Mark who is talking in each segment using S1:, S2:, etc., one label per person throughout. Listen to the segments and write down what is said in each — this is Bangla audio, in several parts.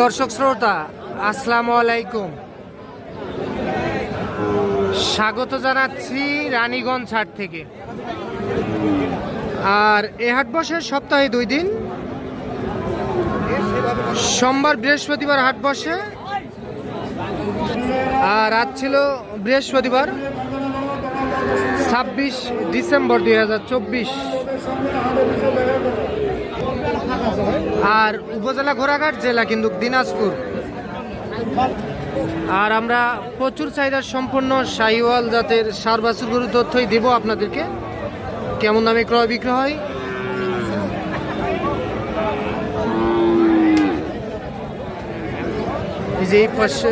S1: দর্শক শ্রোতা, আসসালামু আলাইকুম। স্বাগত জানাচ্ছি রানীগঞ্জ হাট থেকে। আর এ হাট বসে সপ্তাহে দুই দিন। সোমবার বৃহস্পতিবার হাট বসে। আর আজ ছিল বৃহস্পতিবার, ছাব্বিশ ডিসেম্বর দুই হাজার চব্বিশ। আর উপজেলা ঘোড়াঘাট জেলা কিন্তু দিনাজপুর। আর আমরা প্রচুর চাহিদার সম্পন্ন শাহিওয়াল জাতের সার বাছুর গরু তথ্যই দেবো আপনাদেরকে। কেমন দামে ক্রয় বিক্রয় হয়? এই যে এই পাশে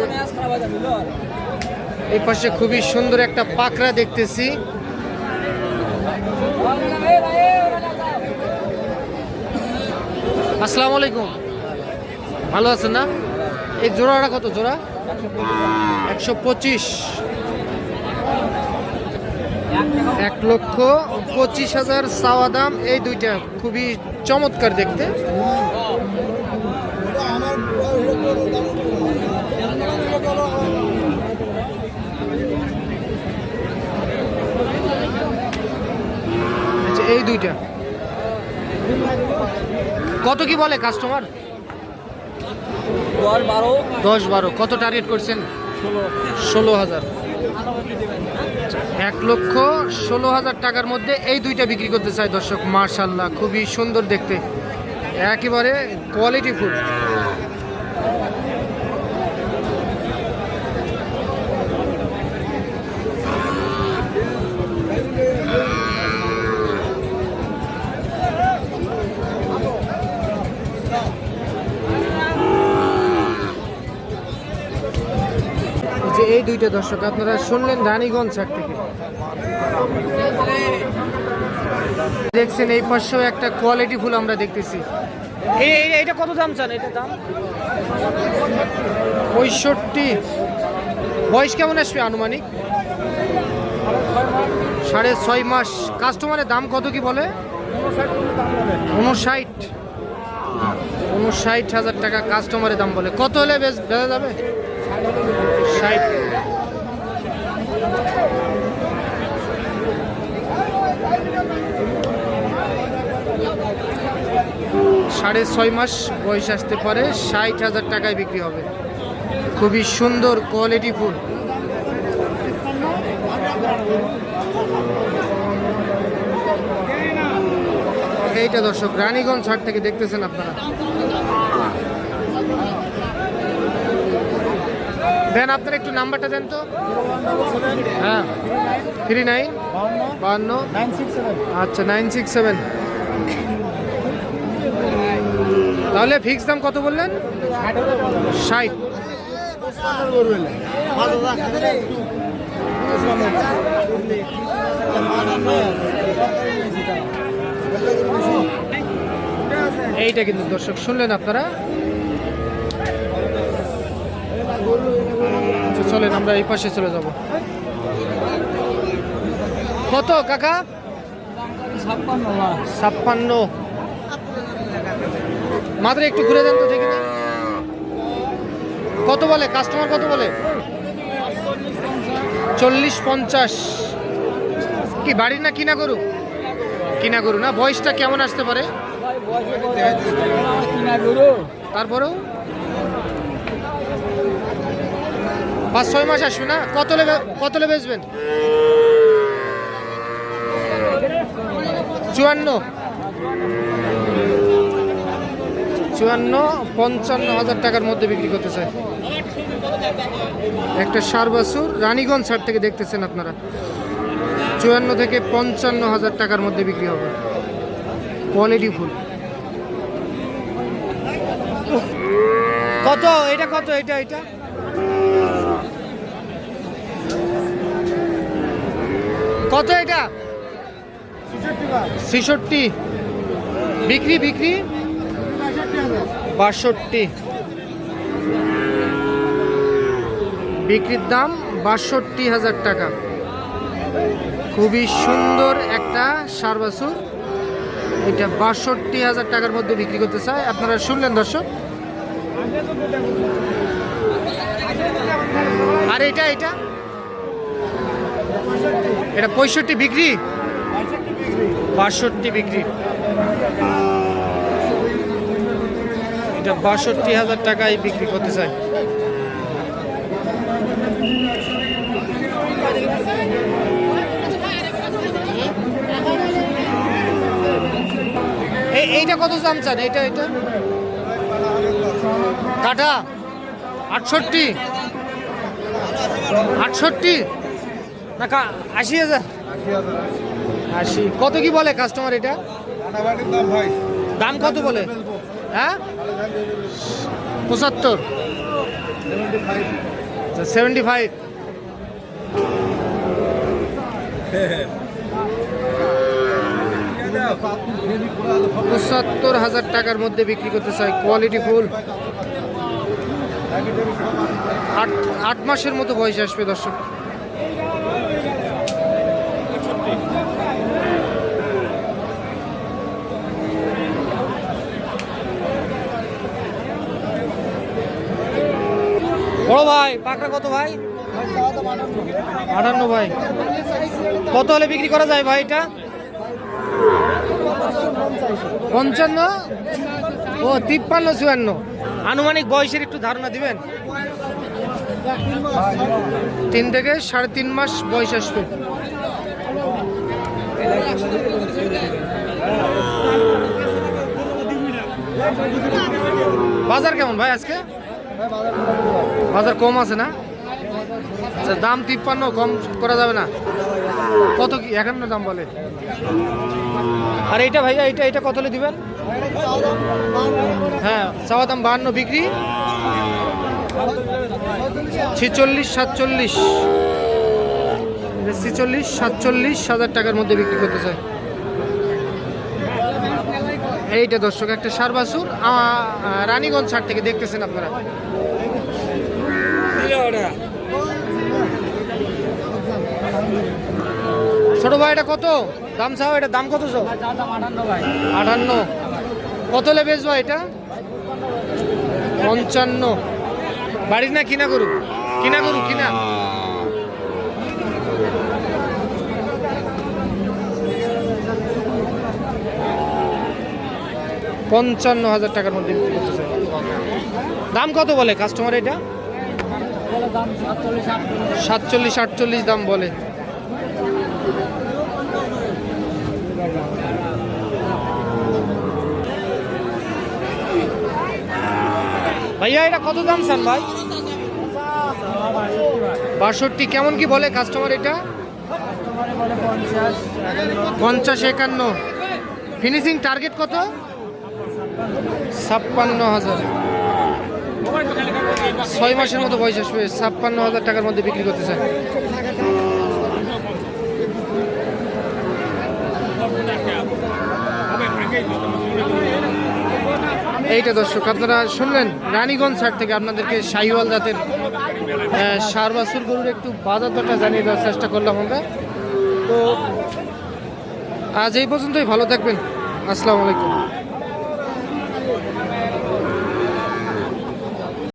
S1: এই পাশে খুবই সুন্দর একটা পাকড়া দেখতেছি। আসসালামু আলাইকুম। ভালো আছেন না? এই জোড়াটা কত জোড়া? একশো পঁচিশ। এক লক্ষ পঁচিশ হাজার চাওয়া দাম। এই দুইটা খুবই চমৎকার দেখতে। আচ্ছা এই দুইটা। কত কি বলে কাস্টমার
S2: দশ বারো।
S1: দশ বারো। কত টার্গেট করছেন?
S2: ষোলো।
S1: হাজার। এক লক্ষ ষোলো হাজার টাকার মধ্যে এই দুইটা বিক্রি করতে চাই দর্শক মার্শাল্লাহ খুবই সুন্দর দেখতে। একেবারে কোয়ালিটি ফুল দুইটা দর্শক আপনারা শুনলেন রানীগঞ্জ হাট থেকে। দেখছেন এই পাশেও একটা কোয়ালিটি ফুল আমরা দেখতেছি। এই এই- এইটা কত দাম চান? এটা দাম? পঁয়ষট্টি। বয়স কেমন আসবে আনুমানিক? সাড়ে ছয় মাস। কাস্টমারের দাম কত কি বলে? উনষাট। উনষাট হাজার টাকা কাস্টমারের দাম বলে। কত হলে বেশ বেচা যাবে? ষাট। সাড়ে ছয় মাস বয়স আসতে পারে ষাট হাজার টাকায় বিক্রি হবে। খুবই সুন্দর কোয়ালিটি ফুল। এইটা দর্শক রানীগঞ্জ হাট থেকে দেখতেছেন আপনারা। দেন আপনার একটু নাম্বারটা দেন তো। হ্যাঁ থ্রি নাইন বাহান্ন। আচ্ছা নাইন সিক্স সেভেন। তাহলে ফিক্স দাম কত বললেন? ষাট। এইটা কিন্তু দর্শক শুনলেন আপনারা। আচ্ছা, চলেন আমরা এই পাশে চলে যাব। কত কাকা?
S2: ছাপ্পান্ন
S1: ছাপ্পান্ন। মাত্র একটু ঘুরে দেন তো, দেখি কত বলে? কাস্টমার কত বলে? চল্লিশ পঞ্চাশ। কি, বাড়ির না কিনা গরু? কিনা গরু না? বয়সটা কেমন আসতে পারে? তারপরেও? পাঁচ, ছয় মাস আসবে না? কত লেবে কত বেচবেন? চুয়ান্ন। চুয়ান্ন, পঞ্চান্ন হাজার টাকার মধ্যে বিক্রি করতে চায় একটা সার বাছুর রানীগঞ্জ হাট থেকে দেখতেছেন আপনারা। চুয়ান্ন থেকে পঞ্চান্ন হাজার টাকার মধ্যে বিক্রি হবে। Quality full. কত? এটা কত? এটা এটা? কত এটা? ছেষট্টি। বিক্রি বিক্রি? বাষট্টি। বিক্রির দাম বাষট্টি হাজার টাকা। খুবই সুন্দর একটা সার বাছুর। এটা বাষট্টি হাজার টাকার মধ্যে বিক্রি করতে চায়। আপনারা শুনলেন দর্শক? আর এটা এটা? এটা পঁয়ষট্টি বিক্রি? বাষট্টি বিক্রি। এটা বাষট্টি হাজার টাকায় বিক্রি করতে চাই। এই এইটা কত দাম চান? এইটা এটা কাঠা আটষট্টি? আটষট্টি? না কা আশি হাজার? আশি। কত কি বলে কাস্টমার এটা?
S3: দাম
S1: কত বলে? হ্যাঁ? পঁচাত্তর। সেভেন্টি ফাইভ পঁচাত্তর হাজার টাকার মধ্যে বিক্রি করতে চাই কোয়ালিটি ফুল। আট আট মাসের মতো বয়স আসবে দর্শক। বড় ভাই, পাকড়া কত ভাই? আটান্ন ভাই। কত হলে বিক্রি করা যায় ভাই এটা? পঞ্চান্ন? ও, তিপ্পান্ন, চুয়ান্ন। আনুমানিক বয়সের একটু ধারণা দিবেন? তিন থেকে সাড়ে তিন মাস বয়স আসবে। বাজার কেমন ভাই আজকে? বাজার কম আছে না? আচ্ছা দাম তিপ্পান্ন, কম করা যাবে না। কত কি? একান্ন দাম বলে। আর এইটা ভাইয়া, এইটা এইটা কত দিবেন? হ্যাঁ চাওয়া দাম বাহান্ন, বিক্রি? ছেচল্লিশ, সাতচল্লিশ। ছেচল্লিশ, সাতচল্লিশ হাজার টাকার মধ্যে বিক্রি করতে চাই। এইটা দর্শক, একটা সার বাছুর রানীগঞ্জ ছাড় থেকে দেখতেছেন আপনারা। ছোট ভাই, এটা কত? দাম চাও, এটা দাম কত চাও?
S2: আটান্ন।
S1: কত হলে বেচবো এটা? পঞ্চান্ন। বাড়ির না কিনা করু কিনা করু কিনা? পঞ্চান্ন হাজার টাকার মধ্যে দাম কত বলে কাস্টমার এটা?
S2: সাতচল্লিশ, আটচল্লিশ
S1: দাম বলে। ভাইয়া, এটা কত দাম চান ভাই? বাষট্টি, কেমন কি বলে কাস্টমার এটা?
S2: পঞ্চাশ,
S1: একান্ন। ফিনিশিং টার্গেট কত? ছাপ্পান্ন হাজার। ছয় মাসের মতো বয়স আসবে, ছাপ্পান্ন হাজার টাকার মধ্যে বিক্রি করতে চায়। এইটা দর্শক, আপনারা শুনলেন রানীগঞ্জ ছাড় থেকে আপনাদেরকে শাহিওয়াল জাতের সার বাছুর গরুর একটু বাজার দরটা জানিয়ে দেওয়ার চেষ্টা করলাম আমরা। তো আজ এই পর্যন্তই, ভালো থাকবেন। আসসালামু আলাইকুম।